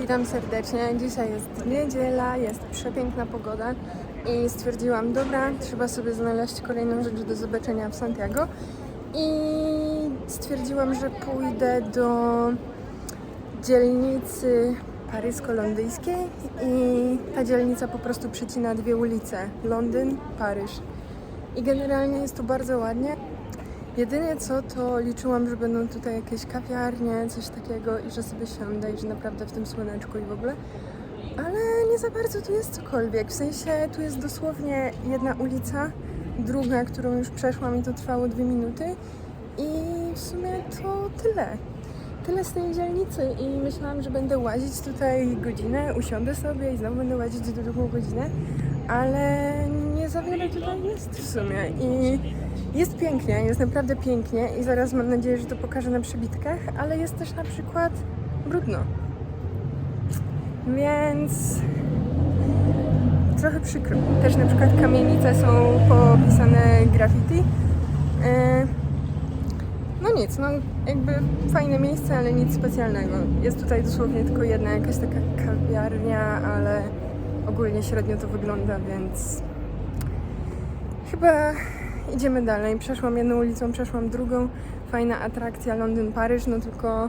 Witam serdecznie. Dzisiaj jest niedziela, jest przepiękna pogoda i stwierdziłam, dobra, trzeba sobie znaleźć kolejną rzecz do zobaczenia w Santiago i stwierdziłam, że pójdę do dzielnicy parysko-londyńskiej i ta dzielnica po prostu przecina dwie ulice, Londyn, Paryż. I generalnie jest tu bardzo ładnie. Jedynie co, to liczyłam, że będą tutaj jakieś kawiarnie, coś takiego i że sobie siądę i że naprawdę w tym słoneczku i w ogóle. Ale nie za bardzo tu jest cokolwiek. W sensie tu jest dosłownie jedna ulica, druga, którą już przeszłam i to trwało dwie minuty. I w sumie to tyle. Tyle z tej dzielnicy i myślałam, że będę łazić tutaj godzinę, usiądę sobie i znowu będę łazić drugą godzinę, ale nie za wiele tutaj jest w sumie i jest pięknie, jest naprawdę pięknie i zaraz mam nadzieję, że to pokażę na przebitkach, ale jest też na przykład brudno. Więc trochę przykro. Też na przykład kamienice są popisane graffiti. E, No nic, no jakby fajne miejsce, ale nic specjalnego. Jest tutaj dosłownie tylko jedna jakaś taka kawiarnia, ale ogólnie średnio to wygląda, więc chyba idziemy dalej. Przeszłam jedną ulicą, przeszłam drugą. Fajna atrakcja Londyn-Paryż, no tylko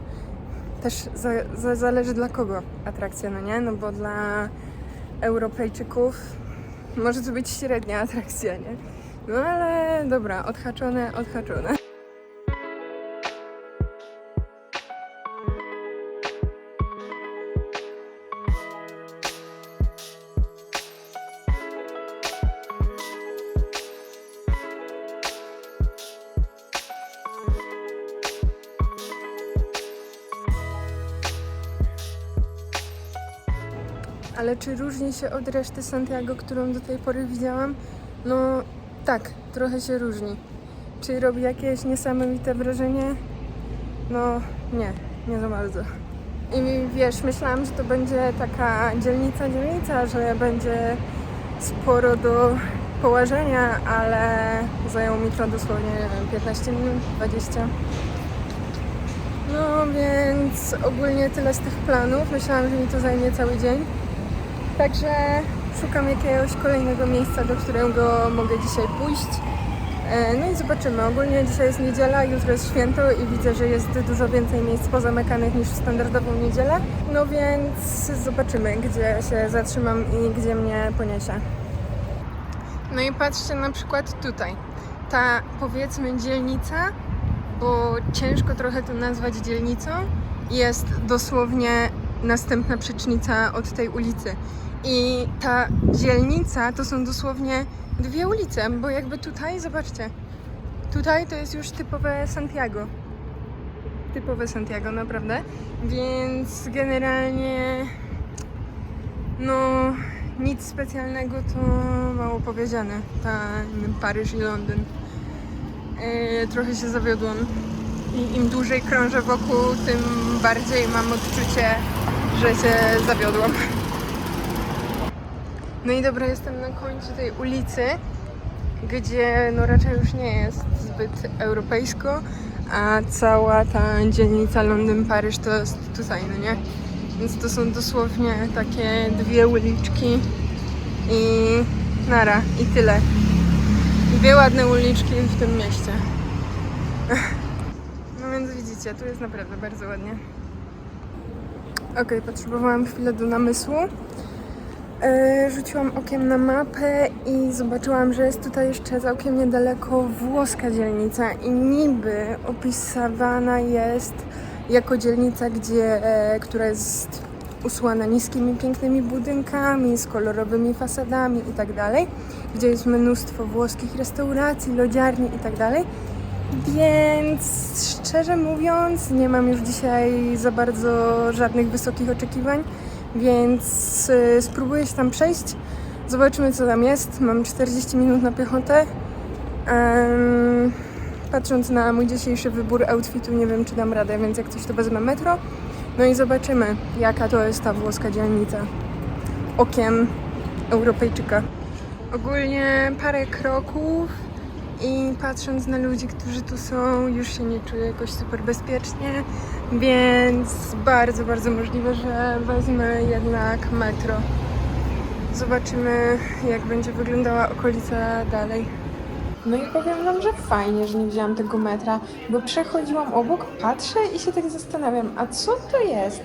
też za, za, zależy dla kogo atrakcja, no nie? No bo dla Europejczyków może to być średnia atrakcja, nie? No ale dobra, odhaczone, odhaczone. Ale czy różni się od reszty Santiago, którą do tej pory widziałam? No tak, trochę się różni. Czy robi jakieś niesamowite wrażenie? No nie, nie za bardzo. I wiesz, myślałam, że to będzie taka dzielnica, dzielnica, że będzie sporo do położenia, ale zajęło mi to dosłownie nie wiem, 15 minut, 20. No więc ogólnie tyle z tych planów. Myślałam, że mi to zajmie cały dzień. Także szukam jakiegoś kolejnego miejsca, do którego mogę dzisiaj pójść. E, No i zobaczymy. Ogólnie dzisiaj jest niedziela, jutro jest święto i widzę, że jest dużo więcej miejsc pozamykanych niż w standardową niedzielę. No więc zobaczymy, gdzie się zatrzymam i gdzie mnie poniesie. No i patrzcie na przykład tutaj. Ta powiedzmy dzielnica, bo ciężko trochę to nazwać dzielnicą, jest dosłownie następna przecznica od tej ulicy. I ta dzielnica to są dosłownie dwie ulice, bo jakby tutaj, zobaczcie, tutaj to jest już typowe Santiago. Typowe Santiago, naprawdę. Więc generalnie, no, nic specjalnego to mało powiedziane. Ta Paryż i Londyn. Yy, trochę się zawiodłam. I im dłużej krążę wokół, tym bardziej mam odczucie, że się zawiodłam. No i dobra, jestem na końcu tej ulicy, gdzie no raczej już nie jest zbyt europejsko, a cała ta dzielnica Londyn-Paryż to jest tutaj, no nie? Więc to są dosłownie takie dwie uliczki i nara, i tyle. Dwie ładne uliczki w tym mieście. No więc widzicie, tu jest naprawdę bardzo ładnie. Okej, potrzebowałam chwilę do namysłu. E, Rzuciłam okiem na mapę i zobaczyłam, że jest tutaj jeszcze całkiem niedaleko włoska dzielnica i niby opisywana jest jako dzielnica, gdzie, e, która jest usłana niskimi, pięknymi budynkami, z kolorowymi fasadami i tak gdzie jest mnóstwo włoskich restauracji, lodziarni i tak. Więc szczerze mówiąc, nie mam już dzisiaj za bardzo żadnych wysokich oczekiwań, więc y, spróbuję się tam przejść. Zobaczymy, co tam jest. Mam 40 minut na piechotę. Em, patrząc na mój dzisiejszy wybór outfitu, nie wiem, czy dam radę, więc jak coś to wezmę metro. No i zobaczymy, jaka to jest ta włoska dzielnica. Okiem Europejczyka. Ogólnie parę kroków I patrząc na ludzi, którzy tu są, już się nie czuję jakoś super bezpiecznie, więc bardzo, bardzo możliwe, że wezmę jednak metro. Zobaczymy, jak będzie wyglądała okolica dalej. No i powiem Wam, że fajnie, że nie wzięłam tego metra, bo przechodziłam obok, patrzę i się tak zastanawiam, a co to jest?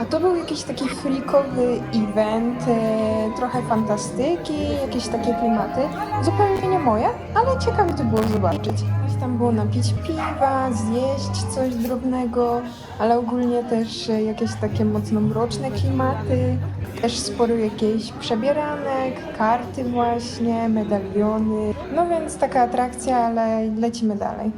A to był jakiś taki freakowy event, e, trochę fantastyki, jakieś takie klimaty. Zupełnie nie moje, ale ciekawe to było zobaczyć. Tam było napić piwa, zjeść coś drobnego, ale ogólnie też e, jakieś takie mocno mroczne klimaty. Też sporo jakichś przebieranek, karty właśnie, medaliony. No więc taka atrakcja, ale lecimy dalej.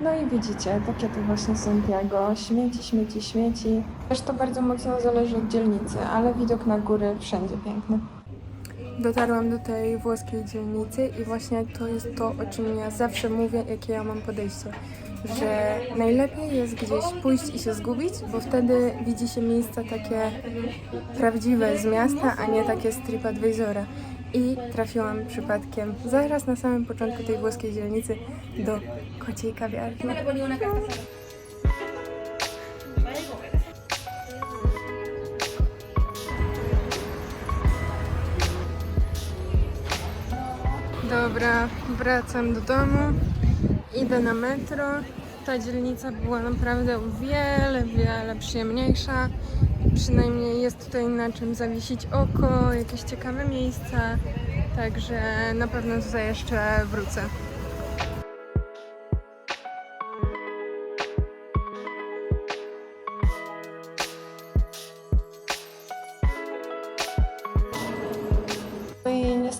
No i widzicie, takie to właśnie Santiago. Śmieci, śmieci, śmieci. Też to bardzo mocno zależy od dzielnicy, ale widok na góry wszędzie piękny. Dotarłam do tej włoskiej dzielnicy i właśnie to jest to, o czym ja zawsze mówię, jakie ja mam podejście. Że najlepiej jest gdzieś pójść i się zgubić, bo wtedy widzi się miejsca takie prawdziwe z miasta, a nie takie z TripAdvisora. I trafiłam przypadkiem zaraz na samym początku tej włoskiej dzielnicy do kociej kawiarni. Dobra, wracam do domu, idę na metro. Ta dzielnica była naprawdę o wiele, wiele przyjemniejsza. Przynajmniej jest tutaj na czym zawiesić oko, jakieś ciekawe miejsca. Także na pewno tutaj jeszcze wrócę.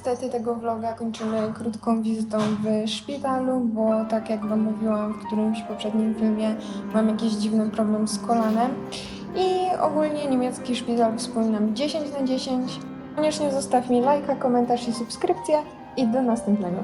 Niestety tego vloga kończymy krótką wizytą w szpitalu, bo tak jak Wam mówiłam w którymś poprzednim filmie, mam jakiś dziwny problem z kolanem. I ogólnie niemiecki szpital wspominam 10 na 10. Koniecznie zostaw mi lajka, komentarz i subskrypcję i do następnego.